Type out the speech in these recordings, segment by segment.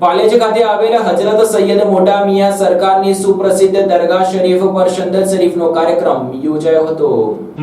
પાલેજ ખાતે આવેલા હજરત સૈયદ મોટા મિયા સરકારની સુપ્રસિદ્ધ દરગાહ શરીફ પર શંદર શરીફનો કાર્યક્રમ યોજાયો હતો.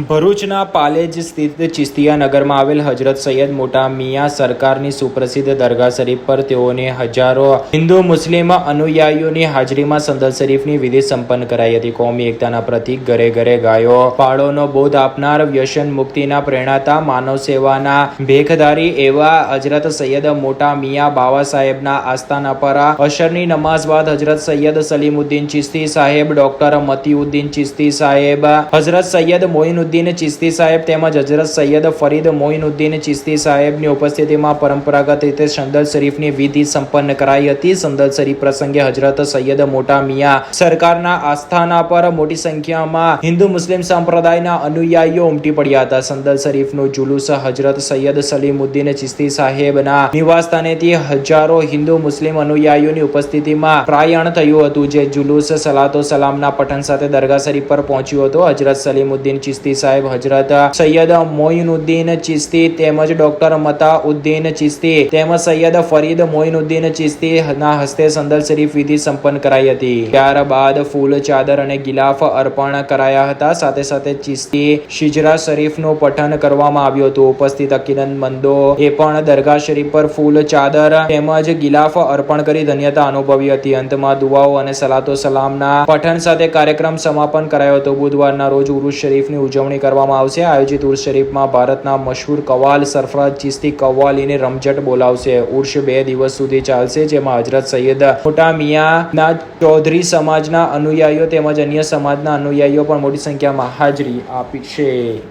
ભરૂચના પાલેજ સ્થિત ચિસ્તિયા નગરમાં આવેલ હજરત સૈયદ મોટા મિયા સરકારની સુપ્રસિદ્ધ દરગાહ શરીફ પર તેઓને હજારો હિન્દુ, મુસ્લિમ, અનુયાયીઓની હાજરીમાં સંદલ શરીફની વિધિ સંપન્ન કરાઈ હતી. કોમી એકતાના પ્રતિક ઘરે ઘરે ગાયો પાળોનો બોધ આપનાર વ્યસન મુક્તિના પ્રેરણાતા, માનવ સેવાના ભેખધારી એવા હજરત સૈયદ મોટા મિયા બાવા સાહેબના આસ્થાના પરા અશરની નમાઝ બાદ હજરત સૈયદ સલીમુદ્દીન ચિસ્તી સાહેબ, ડોક્ટર મતીઉદ્દીન ચિસ્તી સાહેબ હજરત સૈયદ મોઇનુદ્દીન ચિસ્તી સાહેબ તેમજ હજરત સૈયદ ફરીદ મોઇનુદ્દીન ચિસ્તી સાહેબની ઉપસ્થિતિમાં પરંપરાગત રીતે સંદલ શરીફની વિધિ સંપન્ન કરાઈ હતી. સંદલ શરીફ પ્રસંગે હજરત સૈયદ મોટા મિયા સરકારના આસ્થાના પર મોટી સંખ્યામાં હિન્દુ મુસ્લિમ સંપ્રદાયના અનુયાયીઓ ઉમટી પડ્યા હતા. સંદલ શરીફનું જુલુસ હજરત સૈયદ સલીમુદ્દીન ચિસ્તી સાહેબના નિવાસસ્થાનેથી હજારો હિન્દુ મુસ્લિમ અનુયાયીઓની ઉપસ્થિતિમાં પ્રાયણ થયું હતું, જે જુલુસ સલાતો સલામના પઠન સાથે દરગાહ શરીફ પર પહોંચ્યું હતું. હજરત સલીમુદ્દીન ચિસ્તી સાહેબ હજરત સૈયદ મોઇનુદ્દીન ચિસ્તી તેમજ ડોક્ટર મતાઉદ્દીન ચિસ્તી તેમજ સૈયદ ફરીદ મોઇનુદ્દીન ચિસ્તી ના હસ્તે સંદલ શરીફ વિધિ સંપન્ન કરાઈ હતી. ત્યારબાદ ફૂલ ચાદર અને ગિલાફ અર્પણ કરાયા હતા. સાથે સાથે ચિસ્તી શિજરા શરીફનું પઠન કરવામાં આવ્યું હતું. ઉપસ્થિત અકીદન મંદો એ પણ દરગાહ શરીફ પર ફૂલ ચાદર તેમજ ગિલાફ અર્પણ કરી ધન્યતા અનુભવી હતી. અંતમાં દુઆઓ અને સલાતો સલામના પઠન સાથે કાર્યક્રમ સમાપન કરાયો હતો. બુધવારના રોજ ઉરુસ શરીફની ઉજવણી કરવામાં આવશે. આયોજિત ઉર્સ શરીફમાં ભારતના મશહૂર કવાલ સરફરાજ ચિસ્તી કવાલીને રમઝટ બોલાવશે. ઉર્સ બે દિવસ સુધી ચાલશે, જેમાં હજરત સૈયદ મોટા મિયાના ચૌધરી સમાજના અનુયાયીઓ તેમજ અન્ય સમાજના અનુયાયીઓ પણ મોટી સંખ્યામાં હાજરી આપી છે.